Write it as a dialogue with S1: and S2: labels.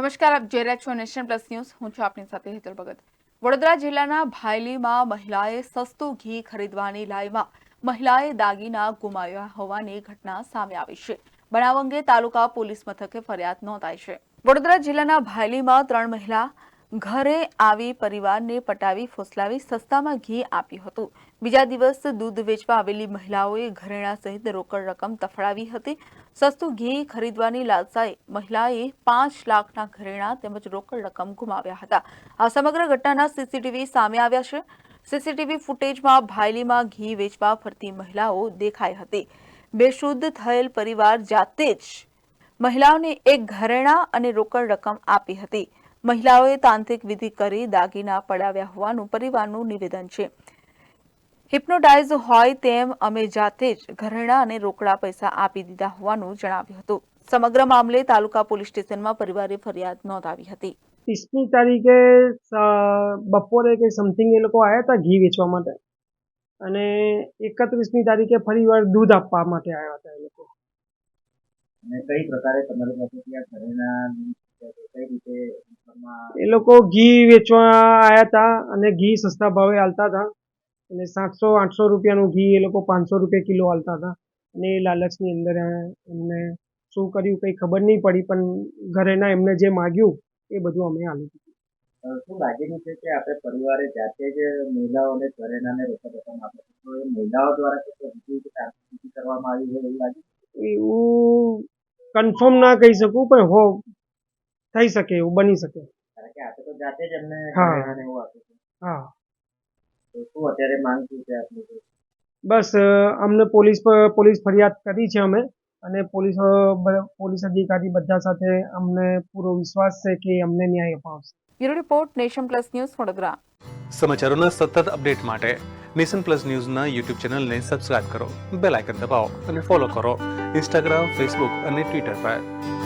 S1: નમસ્કાર, આપ જોઈ રહ્યા છો નેશન પ્લસ ન્યૂઝ. હું છું આપની સાથે હેતલ ભગત. વડોદરા જિલ્લાના ભાયલીમાં મહિલાએ સસ્તું ઘી ખરીદવાની લાઈમાં મહિલાએ દાગીના ગુમાવ્યા હોવાની ઘટના સામે આવી છે. બનાવ અંગે તાલુકા પોલીસ મથકે ફરિયાદ નોંધાઈ છે. વડોદરા જિલ્લાના ભાયલીમાં ત્રણ મહિલા ઘરે આવી પરિવારને પટાવી ફોસલાવી સસ્તામાં ઘી આપ્યું હતું. બીજા દિવસ દૂધ વેચવા આવેલી મહિલાઓએ ઘરેણા સહિત રોકડ રકમ તફડાવી હતી. સસ્તું ઘી ખરીદવાની લાલસાએ મહિલાએ પાંચ લાખના ઘરેણા તેમજ રોકડ રકમ ગુમાવ્યા હતા. આ સમગ્ર ઘટનાના સીસીટીવી સામે આવ્યા છે. સીસીટીવી ફૂટેજમાં ભાયલીમાં ઘી વેચવા ફરતી મહિલાઓ દેખાઈ હતી. બેશુદ્ધ થયેલ પરિવાર જાતે જ મહિલાઓને એક ઘરેણા અને રોકડ રકમ આપી હતી. મહિલાઓએ તાંત્રિક વિધિ કરી દાગીના પડાવ્યા હોવાનું પરિવારનું નિવેદન છે. હિપ્નોટાઇઝ હોય તેમ અમે જાતે જ ઘરેણા અને રોકડા પૈસા આપી દીધા હોવાનું જણાવ્યું હતું. સમગ્ર મામલે તાલુકા પોલીસ સ્ટેશનમાં પરિવારે ફરિયાદ નોંધાવી હતી.
S2: ત્રીસમી તારીખે બપોરે કે સમથિંગ એ લોકો આવ્યા હતા ઘી વેચવા માટે. અને એકત્રીસમી તારીખે ફરી વાર દૂધ આપવા માટે આવ્યા હતા એ લોકો.
S3: અને કઈ પ્રકારે તમારી પાસે ત્યાં ઘરેણા કઈ રીતે
S2: લોકો ઘી વેચવા આવ્યા હતા અને ઘી સસ્તા ભાવે આલતા હતા અને સાતસો આઠસો રૂપિયાનું ઘી એ લોકો પાંચસો રૂપિયા કિલો હાલતા હતા અને એ લાલચની અંદર એમને શું કર્યું કંઈ ખબર નહીં પડી પણ ઘરેના એમને જે માગ્યું એ બધું અમે દીધું.
S3: શું લાગેલું છે કે આપણે પરિવારે જાતે જ મહિલાઓને ઘરેણાને રોકડ આપે તો એ મહિલાઓ દ્વારા કેટલો કરવામાં આવી હોય એવું લાગે?
S2: એવું કન્ફર્મ ના કહી શકું પણ હો થઈ શકે એવું બની શકે.
S3: જાતે જ એમને
S2: હા.
S3: ઘરેણાને એવું આપે છે
S2: હા.
S3: તો શું અત્યારે માંગ શું છે આપની
S2: બસ અમને પોલીસ પર પોલીસ ફરિયાદ કરી છે અમે અને પોલીસ પોલીસ અધિકારી બધા સાથે અમને પૂરો વિશ્વાસ છે કે અમને ન્યાય અપાવશે.
S1: Bureau report Nation Plus News Vadodara.
S4: સમાચારોના સતત અપડેટ માટે નેશન પ્લસ ન્યૂઝના યુટ્યુબ ચેનલને સબસ્ક્રાઇબ કરો બેલ આઇકન દબાવો અને ફોલો કરો ઇન્સ્ટાગ્રામ ફેસબુક અને ટ્વિટર પર.